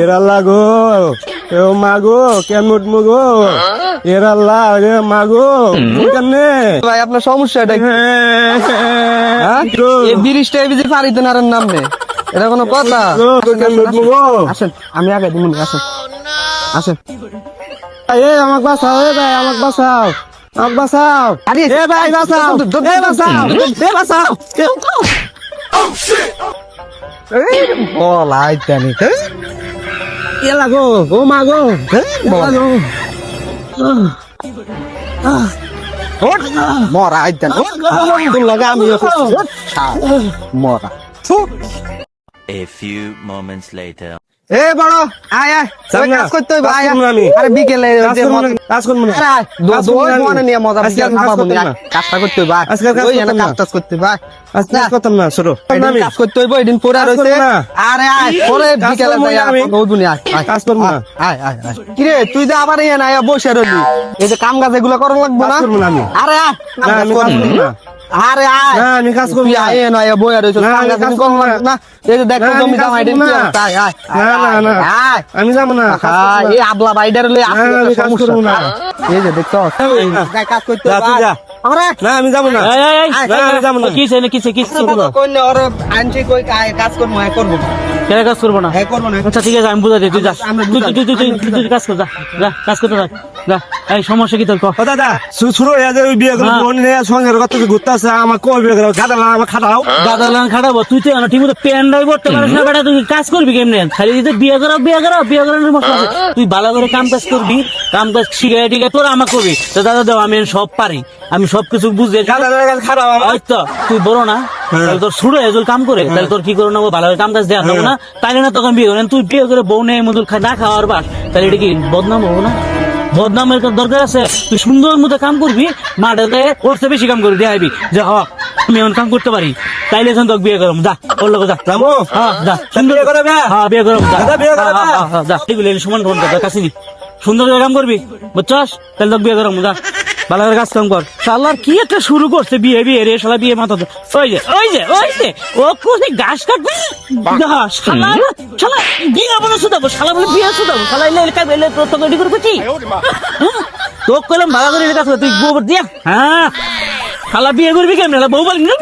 এরাল্লা গো এ মাগো কেমন উঠবো গো? এরাল্লা রে মাগো কেমনে? ভাই আপনার সমস্যাটা এই যে পারিতে নারেন নামবে এটা কোনো কথা? আসেন আমি আগে দিমুন আসেন। আসেন। এ আমাকে বাঁচাও এ ভাই আমাকে বাঁচাও আমাকে বাঁচাও। এ ভাই বাঁচাও এ বাঁচাও এ বাঁচাও। বল আইতানি এ লাগো ও মাগো বল মরা আইতানি তোর লাগে আমি মরা A few moments later. এ বড় আয় আয় কাজ করতে হইবে আয়। আরে বিকেলে কাজ যে না, কাজ করব না। আরে আয়, কাজ না মনে নিয়ে মজা আজকে নি, আয়। না। কাজটা করতে হইবে আয়। আজকে কাজ ওই করতাম এনে না। কাজ করতে হইবে আজকে করতাম না ছোট কাজ করতে হইবে এদিন পরে রইছে আরে আয় পরে বিকেলে যাই না আমি। আয় আয়। কাজ করব না। আয় আয় আয় কিরে তুই যে আবার এখানে আয়া বসে রইলি এই যে কাম কাজ এগুলো করা লাগবে না করব না আমি। আরে আয় না, আমি কর। কাজ করব না। আরে আয় না, আমি কাজ করব তুই না। আয় আয়া বইয়া রইছ না, আমি কাজ করব না। না এই যে দেখ না, আমি জমি কাজ জামাই করব না। আয় আয় না, না, না। আয় আমি যাব না আয়, এই আবলা বাইডার লই আসলে না, আমি কাজ করব না। এই যে দেখছ গায়ে কাজ করতে যা, তুই যা। আরে না আমি যাব না এই, এই, না, আমি যাব না কিসে না কিছে কিছে করব কই না আনছি কই কাজ- করব করব হ্যাঁ করব না। কেন কাজ করব না? হ্যাঁ করব না। আচ্ছা ঠিক আছে আমি বুঝা দিই তুই যা। তুই তুই তুই তুই কাজ কর যা যা কাজ করতে থাক যা। এই সমস্যা কি তোর? ক। দাদা শুরু হয়ে যায় বিয়ে করে। নিয়ে সঙ্গে কত ঘুরতে আসছে আমার কই বিয়ে করে খাটা আমার খাটাও দাদা খাটাবো তুই তো ঠিক মতো প্যান্ডাই করতে পারিস না বেটা তুই কাজ করবি কেমনে? খালি যদি বিয়ে করো বিয়ে করো বিয়ে করানোর আছে। তুই ভালো করে কাম কাজ করবি কাম কাজ শিখে টিকে তোর আমার করবি। তো দাদা দেও আমি সব পারি আমি সব কিছু বুঝে খাটাও তুই বড় না। তাহলে তোর শুরু এজল কাম করে। তাহলে তোর কি করে নেব? ভালো কাম কাজ না। তাইলে না তখন বিয়ে করেন তুই বিয়ে করে বউ নেই মধুর না খাওয়ার বাস। তাহলে এটা কি বদনাম হব না? বদনামের দরকার আছে? তুই সুন্দর মতো কাম করবি মাঠে করতে বেশি কাম করে যে হ আমি এমন কাম করতে পারি। তাইলে যখন তোকে বিয়ে করম যা ওর লোক যা। যাব হ্যাঁ যা সুন্দর করবে? হ্যাঁ বিয়ে করম যা বিয়ে? হ্যাঁ, হ্যাঁ, হ্যাঁ, সমান সমান কর কাছে নি। সুন্দর করে কাম করবি বুঝছস? তাহলে তোকে বিয়ে করম যা। ভালো করে কাজ কাম কর। শালার কি একটা শুরু করছে বিয়ে বিয়ে রে শালা বিয়ে মাথা তো- ওই যে ওই যে ওই যে। ও কোথায় ঘাস কাটবে? ঘাস। শালা শালা বিয়ে বলে শুধাবো শালা বলে বিয়ে শুধাবো। শালা এলে এলাকা এলে তো রেডি করবে কি হ্যাঁ? তোকে কইলাম ভালো করে রেডি তুই গোবর দিয়া। হ্যাঁ। শালা বিয়ে করবি কেমন? বউ বলি না?